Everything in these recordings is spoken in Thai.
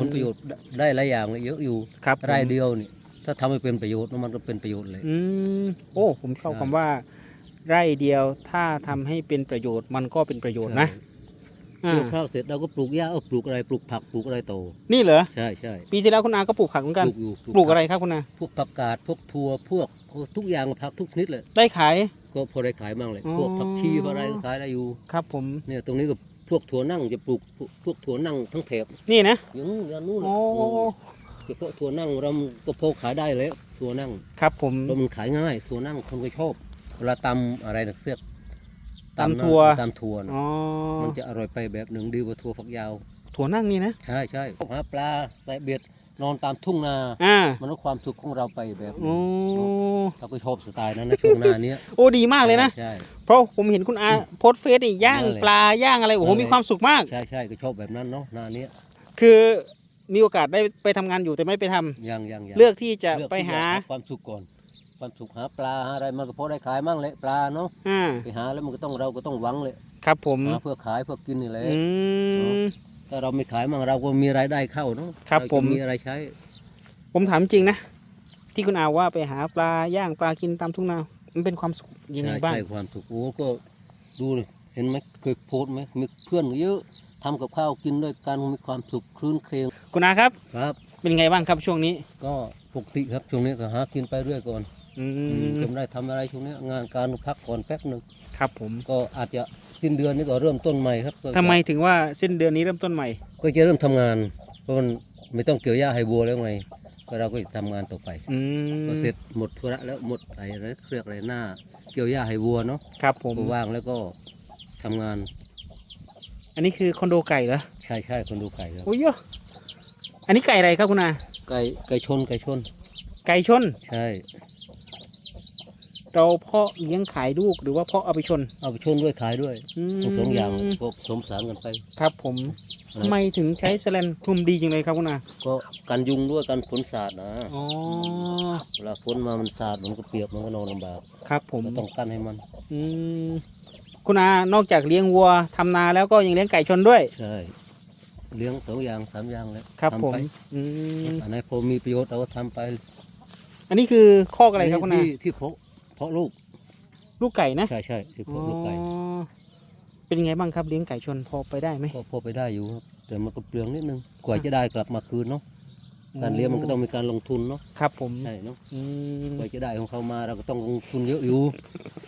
ผลประโยชน์ได้หลายอย่างเลยเยอะอยู่ครับผมรายเดียวนี่ถ้าทำให้เป็นประโยชน์มันก็เป็นประโยชน์เลย อืมโอ้ผมชอบใช่คำว่า ไร่เดียวถ้าทำให้เป็นประโยชน์มันก็เป็นประโยชน์นะใช่ปอ่าลูกข้าวเสร็จเราก็ปลูกหญ้าเออปลูกอะไรปลูกผักปลูกอะไรโต นี่เหรอใช่ใช่ปีที่แล้วคุณอาก็ปลูกผักเหมือนปกันลูกอยู่ปลูกอะไรครับคุณอาพวกผักกาดพวกถั่วพวกโอ้ทุกอย่างผักทุกชนิดเลย ได้ขาย ก็พอได้ขายบ้างเลย อ๋อ พวกผักชีพวกอะไรก็ขายได้อยู่ ครับผมเนี่ยตรงนี้ก็ พวกถั่วนั่งจะปลูกพวกพวกถั่วนั่งทั้งแถบนี่นะอย่างนู้นอย่างนู้นโอ้เฉพาะถั่วนั่งเราก็พอขายได้แล้วถั่วนั่งครับผมเพราะมันขายง่ายถั่วนั่งคนก็ชอบเวลาตำอะไรนะเรียกตำถั่วตำถั่วนะอ๋อมันจะอร่อยไปแบบหนึ่งดีกว่าถั่วฝักยาว ถั่วนั่งนี่นะใช่ใช่หาปลาใส่เบ็ด นอนตามทุ่งนาอ่ามันก็ความสุขของเราไปแบบหนึโอ้งเราก็ชอบสไตล์นั้นนะช่วงหน้าเนี้ยโอ้ดีมากเลยนะ ใช่ เพราะผมเห็นคุณอาโพสต์เฟซนี่ย่างนั่นแหละ ปลาย่างอะไรโอ้โหนั่นแหละมีความสุขมาก ใช่ใช่ก็ชอบแบบนั้นเนาะหน้าเนี้ยคือมีโอกาสได้ไปทำงานอยู่แต่ไม่ไปทำยังยังยังเลือกที่จะเลือกไปที่หาความสุขก่อน ความสุขหาปลาหาอะไรมันก็พอได้ขายมั่งแหละปลาเนาะอ่าไปหาแล้วมันก็ต้องเราก็ต้องหวังเลยครับผมหาเพื่อขายเพื่อกินนี่แหละ อืม ถ้าเราไม่ขายมั่งเราก็มีรายได้เข้าเนาะครับเาจะผมมีอะไรใช้ผมถามจริงนะ ที่คุณอาว่าไปหาปลาย่างปลากินตามทุ่งนา มันเป็นความสุขยังไงใช่บ้าง ใช่ความสุขโอ้ก็ดูเลยเห็นไหมเคยโพสต์ไหมมีเพื่อนเยอะทำกับข้าวกินด้วยกันมีความสุขคลื้นเครงคุณอาครับ ครับ เป็นไงบ้างครับช่วงนี้ ก็ปกติครับช่วงนี้ก็หากินไปเรื่อยก่อน อือืมมก็ไม่ได้ทำอะไรช่วงนี้งานการพักก่อนแป๊บหนึ่งครับผมก็อาจจะสิ้นเดือนนี้ก็เริ่มต้นใหม่ครับก็ทำไมถึงว่าสิ้นเดือนนี้เริ่มต้นใหม่ ก็จะเริ่มทำงาน เพราะมันไม่ต้องเกี่ยวหญ้าให้บัวแล้วไงก็เราก็จะทำงานต่อไปอืมก็เสร็จหมดธุระแล้วหมดอะไรอะไรเครียกอะไรหน้า เกี่ยวหญ้าให้วัวเนาะครับผมก็ว่างแล้วก็ทำงานอันนี้คือคอนโดไก่เหรอใช่ใช่คนดูไก่ครับโอ้ยเยอะอันนี้ไก่อะไรครับคุณอาไก่ไก่ชนไก่ชน ไก่ชน ใช่ เราเพาะเลี้ยงขายลูกหรือว่าเพาะเอาไปชนเอาไปชนด้วยขายด้วยมทั้งสองอย่างก็สมสารกันไป ครับผมทำไมถึงใช้แสแลนคลุมดีจังเลยครับคุณอาก็กันยุงด้วยกันฝนสาดนะอ๋อเวลาฝนมามันสาดมันก็เปียกมันก็นอนลำบากครับผมก็ต้องกั้นให้มัน อืมคุณอานอกจากเลี้ยงวัวทำนาแล้วก็ยังเลี้ยงไก่ชนด้วยใช่เลี้ยงสองอย่างสามอย่างเลยครับทำผมไปอืมอันไหนพอมีประโยชน์เราก็ทำไป อันนี้คือคอกอะไรครับคุณอาที่ที่เพาะ เพาะลูก ลูกไก่นะใช่ใช่ที่เพาะลูกไก่อ๋อเป็นยังไงบ้างครับเลี้ยงไก่ชนพอไปได้ไหม ก็พอไปได้อยู่ครับ แต่มันก็เปลืองนิดนึงกว่าจะได้กลับมาคืนเนาะการเลี้ยงมันก็ต้องมีการลงทุนเนาะครับผมใช่เนาะอืมกว่าจะได้ของเขามาเราก็ต้องลงทุนเยอะอยู่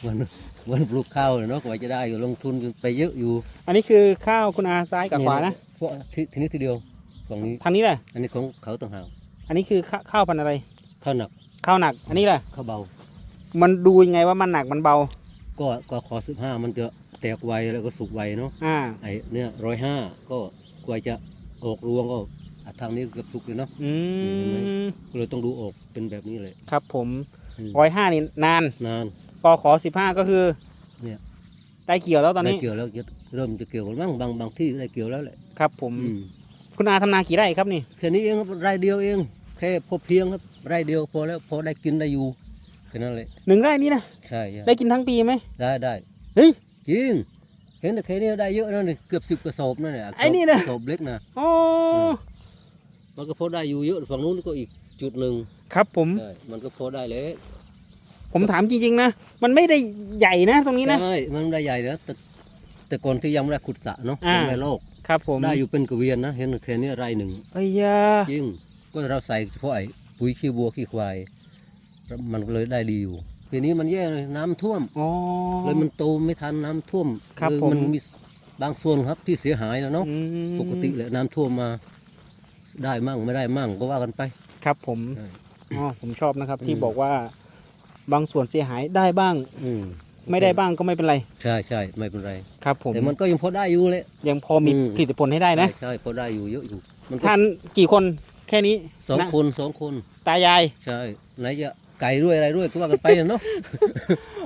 เหมือนเหมือนปลูกข้าวเลยเนาะกว่าจะได้อยู่ลงทุนไปเยอะอยู่อันนี้คือข้าวคุณอาซ้ายกับขวานะพวกทีทีนี้ทีเดียวฝั่งนี้ ทางนี้แหละอันนี้ของเขาต่างหากอันนี้คือข้าข้าวพันธุ์อะไรข้าวหนักข้าวหนัก อันนี้แหละข้าวเบา มันดูยังไงว่ามันหนักมันเบา ก็ก็ขอสิบห้ามันจะแตกไวแล้วก็สุกไวเนาะอ่า ไอ้เนี่ยร้อยห้าก็กว่าจะออกรวงก็อะทางนี้เกือบสุกเลยเนาะอืม ก็เลยต้องดูออกเป็นแบบนี้เลยครับผมอืมร้อยห้านี่นานนานพอขอสิบห้าก็คือเนี่ย ได้เกี่ยวแล้วตอนได้นี้เกี่ยวแล้วจะเริ่มจะเกี่ยวกันบ้างบางบางที่ได้เกี่ยวแล้วแหละครับผม อืม คุณอาทำนากี่ไร่ครับนี่ แค่นี้เองครับรายเดียวเองแค่พอเพียงครับรายเดียวพอแล้วพอได้กินได้อยู่แค่นั้นเลยหนึ่งไร่นี้นะใช่ใช่ได้กินทั้งปีไหมได้ได้เฮ้ยจริงเห็นแต่แค่นี้ได้เยอะนะนี่เกือบสิบกระสอบนั่นแหละไอ้นี่นะกระสอบเล็กนะอ๋อมันก็พอได้อยู่เยอะฝั่งนู้นก็อีกจุดหนึ่งครับผมใช่มันก็พอได้เลยผมถามจริงๆนะมันไม่ได้ใหญ่นะตรงนี้นะใช่มันได้ใหญ่นะแต่แต่ก่อนที่ยังไม่ได้ขุดสระเนาะอ่ายังไม่ได้โลกครับผมได้อยู่เป็นกระเวียนนะเห็นแค่นี้ไรหนึ่งเอ้ยยาจริงก็เราใส่เฉพาะไอ้ปุ๋ยขี้วัวขี้ควายแล้ว มันก็เลยได้ดีอยู่ทีนี้มันแย่เลยน้ำท่วม อ๋อ เลยมันโตไม่ทันน้ำท่วมครับเลยผมมันมีบางส่วนครับที่เสียหายแล้วเนาะอืมปกติแหละน้ำท่วมมาได้มั่งไม่ได้มั่งก็ว่ากันไป ครับผมใช่อ๋อผมชอบนะครับอืมที่บอกว่าบางส่วนเสียหายได้บ้าง อืมไม่ได้บ้างก็ไม่เป็นไร ใช่ใช่ไม่เป็นไร ครับผมแต่มันก็ยังพอได้อยู่เลย ยังพอมีอืม ผลิตผลให้ได้นะใช่ใช่พอได้อยู่เยอะอยู่ มันก็ทานกี่คนแค่นี้สองนะคนสองคนตายายใช่ไหนจะ ไก่ด้วยอะไรด้วยก็ว่ากันไปเนาะ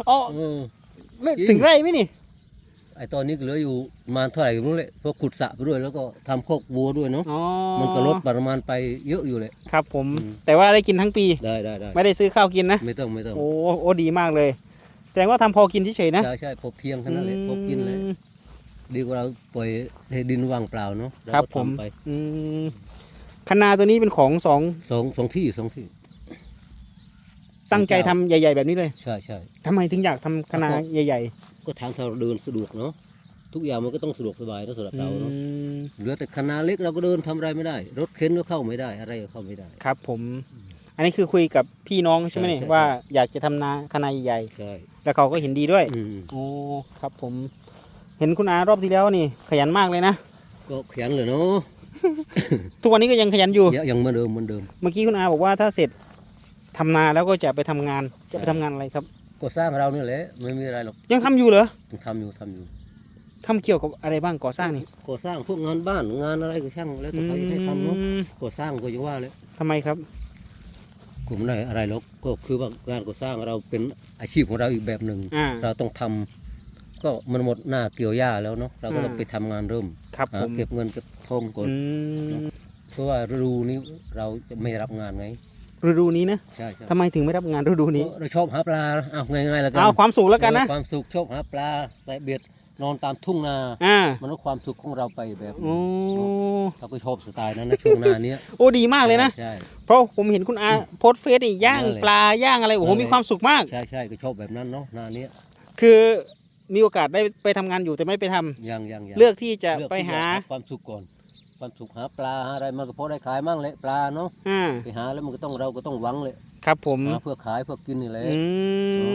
อ๋อเออไม่จริงถึงไร่ไหมนี่ไอตอนนี้ก็เหลืออยู่ประมาณเท่าไหร่ก็ไม่รู้แหละเพราะขุดสระไปด้วยแล้วก็ทำโคอกวัวด้วยเนาะอ๋อมันก็ลดประมาณไปเยอะอยู่เลย ครับผม อืม แต่ว่าได้กินทั้งปี ได้ได้ได้ไม่ได้ซื้อข้าวกินนะ ไม่ต้องไม่ต้องโอ้โอ้ดีมากเลย แสดงว่าทำพอกินเฉยๆนะใช่ใช่พอเพียงแค่นั้นแหละพอกินเลย อืม ดีกว่าเราปล่อยให้ดินว่างเปล่าเนาะเาครับก็ผม ทำไปอืมคณาตัวนี้เป็นของสองสองสองที่สองที่ ตั้งใจทำใหญ่ ๆ แบบนี้เลยใช่ใช่ ทำไมถึงอยากทำคณาใหญ่ก็ทางเราเดินสะดวกเนาะทุกอย่างมันก็ต้องสะดวกสบายนะสำหรับๆเราเนาะอืมเหลือแต่คณะเล็กเราก็เดินทำอะไรไม่ได้ รถเข็นก็เข้าไม่ได้อะไรก็เข้าไม่ได้ ครับผม อันนี้คือคุยกับพี่น้องใช่ไหมเนี่ยใช่ใช่ ว่าอยากจะทำนาคณาใหญ่ใช่ๆแล้วเขาก็เห็นดีด้วย อืมโอ้ครับผม เห็นคุณอารอบที่แล้วนี่ ขยันมากเลยนะ ก็ขยันเลยเนาะทุกวันนี้ก็ยังขยันอยู่ ยังยังเหมือนเดิมเหมือนเดิม เมื่อกี้คุณอาบอกว่าถ้าเสร็จ ทำนาแล้วก็จะไปทำงาน จะไปทำงานอะไรครับ ก็สร้างเราเนี่ยแหละไม่มีอะไรหรอกยังทำอยู่เหรอยังทำอยู่ทำอยู่ทำเกี่ยวกับอะไรบ้างก่อสร้างนี่ก่อสร้างพวกงานบ้านงานอะไรก็ช่างแล้วแต่ใครให้ทำเนาะอืมก่อสร้างก็จะว่าเลยทำไมครับ กลุ่มได้อะไรหรอกก็คือว่างานก่อสร้างเราเป็นอาชีพของเราอีกแบบหนึ่งอ่า เราต้องทำก็มันหมดหน้าเกี่ยวหญ้าแล้วเนาะเราก็ต้องอ่า ไปทำงานเริ่มครับหาผมเก็บเงินเก็บทองก่อนอืมเพราะว่าฤดูนี้เราจะไม่รับงานไง ฤดูนี้นะใช่ใช่ทำไมถึงไม่รับงานฤดูนี้เราชอบหาปลาเอาง่ายๆแล้วกัเอาความสุขแล้วกันนะเออความสุขชอบหาปลาใส่เบ็ดนอนตามทุ่งนาอ่ามันก็ความสุขของเราไปแบบหนึ่โอ้งเราก็ชอบสไตล์นั้นนะช่วงหน้าเนี้ยโอ้ดีมากเลยนะใช่เพราะผมเห็นคุณอาโพสต์เฟซนี่ย่างนั่นแหละปลาย่างอะไรโอ้โหนั่นแหละมีความสุขมากใช่ใช่ก็ชอบแบบนั้นเนาะหน้าเนี้ยคือมีโอกาสได้ไปทำงานอยู่แต่ไม่ไปทำยังยังยังเลือกที่จะเลือกไปที่หาจะความสุขก่อนค วามสุขหาปลาหาอะไรมันก็พอได้ขายมั่งแหละปลาเนาะอ่าไปหาแล้วมันก็ต้องเราก็ต้องหวังเลยครับผมหาเพื่อขายเพื่อกินนี่แหละอืม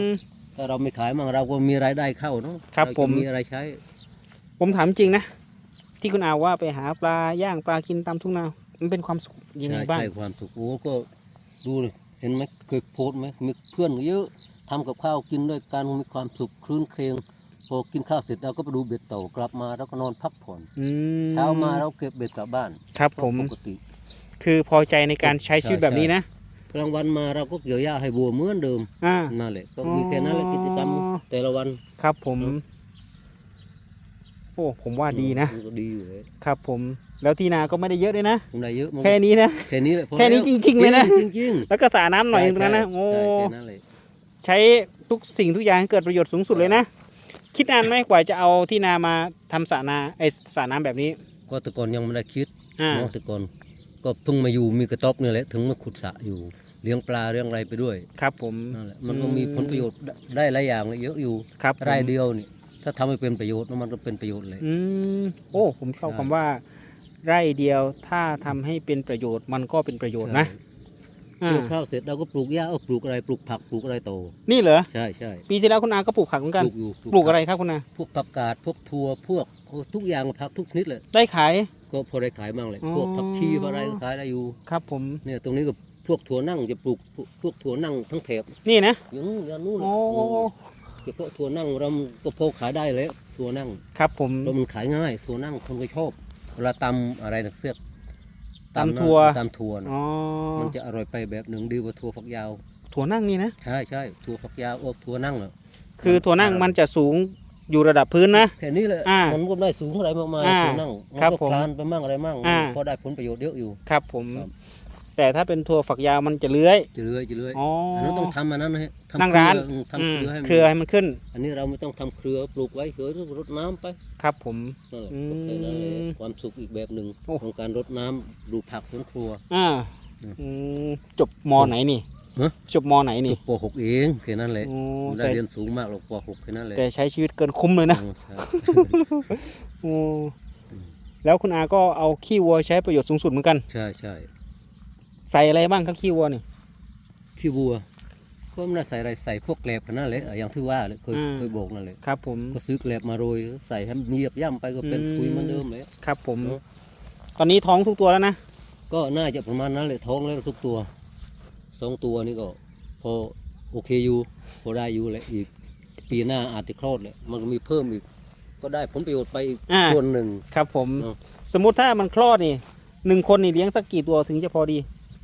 ถ้าเราไม่ขายมั่งเราก็มีรายได้เข้าเนาะครับเาจะผม มีอะไรใช้ผมถามจริงนะ ที่คุณอาว่าไปหาปลาย่างปลากินตามทุ่งนา มันเป็นความสุขยังไงใช่บ้าง ใช่ความสุขโอ้ก็ดูเลยเห็นไหมเคยโพสต์ไหมมีเพื่อนเยอะทำกับข้าวกินด้วยกันมีความสุขคลื้นเครง พอกินข้าวเสร็จเราก็ไปดูเบ็ดเต่ากลับมาแล้วก็นอนพักผ่อนอืมเช้ามาเราเก็บเบ็ดกลับบ้านครับก็ผม ปกติคือพอใจในการใช้ชีวิตแบบนี้นะกลางวันมาเราก็เกี่ยวหญ้าให้บัวเหมือนเดิมอ่า นั่นแหละก็มีแค่นั้นแหละกิจกรรมอ๋อ แต่ละวัน ครับผม ครับ โอ้ผมว่าดีนะมัก็ดีอยู่เลยครับผม แล้วที่นาก็ไม่ได้เยอะเลยนะทำได้เยอะมันแค่นี้นะ แค่นี้แหละพอแค่นี้ล้วจริงๆเลยนะ จริงจริงๆแล้วก็สาน้ำหน่อยใช่ตรงนั้นนะใช่โอ้ใช่แค่นั้นเลยใช้ทุกสิ่งทุกอย่างให้เกิดประโยชน์สูงสุดเลยนะ คิดนานไหมกว่าจะเอาที่นามาทำสระนาไอสระน้ำแบบนี้ ก็แต่ก่อนยังไม่ได้คิดอ่า เนาะแต่ก่อนก็เพิ่งมาอยู่มีกระต๊อบนี่แหละถึงมาขุดสระอยู่เลี้ยงปลาเลี้ยงอะไรไปด้วยครับผมนั่นแหละมันก็อืมมีผลประโยชน์ได้ได้หลายอย่างเลยเยอะอยู่ครับผมรายเดียวนี่ถ้าทำให้เป็นประโยชน์มันก็เป็นประโยชน์เลย อืมโอ้ ผมชอบใช่ คำว่า ไร่เดียวถ้าทำให้เป็นประโยชน์มันก็เป็นประโยชน์นะ ใช่ อ่าเกี่ยวข้าวเสร็จเราก็ปลูกหญ้าเออปลูกอะไรปลูกผักปลูกอะไรโตนี่เหรอใช่ใช่ปีที่แล้วคุณอาก็ปลูกผักเหมือนปกันลูกอยู่ปลูกผัอะไรครับคุณอาพวกผักกาดพวกถั่วพวกโอ้ทุกอย่างผักทุกชนิดเลยได้ขายก็พอได้ขายบ้างเลยอ๋อพวกผักชีพวกอะไรก็ขายได้อยู่ครับ ผมเนี่ยตรงนี้ก็พวกถั่วนั่งจะปลูกพวกพวกถั่วนั่งทั้งแถบนี่นะอย่างนู้นอย่างนู้นโอ้เฉพาะถั่วนั่งเราก็พอขายได้เลยถั่วนั่งครับ ผมแล้วมันขายง่ายถั่วนั่งคนก็ชอบเวลาตำอะไรนะเรียก ตำถั่วตำถั่วนะอ๋อมันจะอร่อยไปแบบหนึ่งดีกว่าถั่วฝักยาว ถั่วนั่งนี่นะ ใช่ใช่ถั่วฝักยาวโอ้ถั่วนั่งเหรอคือถั่วนั่งมันจะสูงอยู่ระดับพื้นนะ แค่นี้เลยอ่ามันก็ได้สูงอะไรมากมายอ่าถั่วนั่งมันครับก็ผมคลานไปมั่งอะไรมั่งอ่า พอได้ผลประโยชน์เยอะอยู่ ครับผม ครับ แต่ถ้าเป็นถั่วฝักยาวมันจะเลื้อย จะเลื่อยจะเลื่อยอ๋ออัอันนั้นต้องทำอันนั้นนะฮะทำนั่งร้าน เครืออืมอืทำมเครือให้มันเครือให้มันขึ้น อันนี้เราไม่ต้องทำเครือปลูกไว้เครือรดน้ำไปครับผม นั่นแหละอืมก็แค่นั้นเลยความสุขอีกแบบหนึ่งโอ้ ของการรดน้ำดูผักสวนครัว อ่าอืมอืมจบมไหนนี่ฮะ จบมไหนนี่จบป .6 เองแค่นั้นแหละโอ้ไม่ได้แต่เรียนสูงมากหรอกป .6 แค่นั้นแหละแต่ใช้ชีวิตเกินคุ้มเลยนะอืมใช่ โอ้อืมแล้วคุณอาก็เอาขี้วัวใช้ประโยชน์สูงสุดเหมือนกัน ใช่ใช่ ใส่อะไรบ้างครับขี้วัวนี่ขี้วัวก็ไม่ได้ใส่อะไรใส่พวกแกลบกันนั่นแหละอย่างที่ว่าเลยเคยอืมเคยบอกนั่นแหละครับ ผมก็ซื้อแกลบมาโรยใส่ให้มันเหยียบย่ำไปก็เป็นอืมปุ๋ยเหมันเดิมเลยครับ ผมเนอะตอนนี้ท้องทุกตัวแล้วนะก็น่าจะประมาณนั้นเลยท้องแล้วทุกตัวสองตัวนี่ก็พอโอเคอยู่พอได้อยู่แหละอีกปีหน้าอาจจะคลอดเลยมันก็มีเพิ่มอีก ก็ได้ผลประโยชน์ไปอีกอ่าส่วนหนึ่งครับ ผมเนอะสมมุติถ้ามันคลอดนี่หนึ่งคนนี่เลี้ยงสักกี่ตัวถึงจะพอดี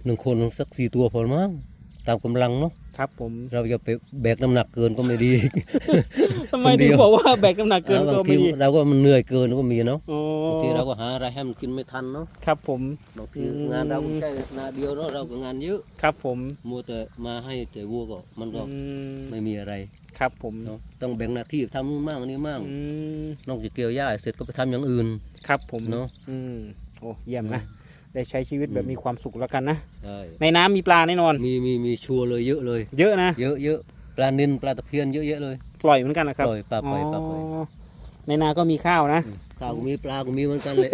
หนึ่งคนสักสี่ตัวพอมั้งตามกำลังเนาะครับ ผมเราจะไปแบกน้ำหนักเกินก็ไม่ดีทำไมคนเดีถึงยวบอกว่าแบกน้ำหนักเกินอ่าก็บางทีไม่ดีเราก็มันเหนื่อยเกินก็มีเนาะอ๋อบางทีเราก็หาอะไรให้มันกินไม่ทันเนาะครับ ผมบางทีอืมงานเราก็แค่นาเดียวเนาะเราก็งานเยอะครับ ผมมัวแต่มาให้แต่วัวก็มันก็อืมไม่มีอะไรครับผมเนาะต้องแบ่งหน้าที่ทำนู่นมั่งอันนี้มั่งอืมนอกจากเกี่ยวหญ้าเสร็จก็ไปทำอย่างอื่นครับ ผมเนาะอืมโอ้เยี่ยมนะ ได้ใช้ชีวิตแบบอืมมีความสุขแล้วกันนะ ใช่ในน้ำมีปลาแน่นอน มีมีมีชัวร์เลยเยอะเลย เยอะนะ เยอะเยอะปลานินปลาตะเพียนเยอะแยะเลยปล่อยเหมือนกันนะครับปล่อยปลาปล่อยปลาปล่อยอ๋อในนาก็มีข้าวนะ ข้าวก็มีปลาก็มีเหมือนกันเลย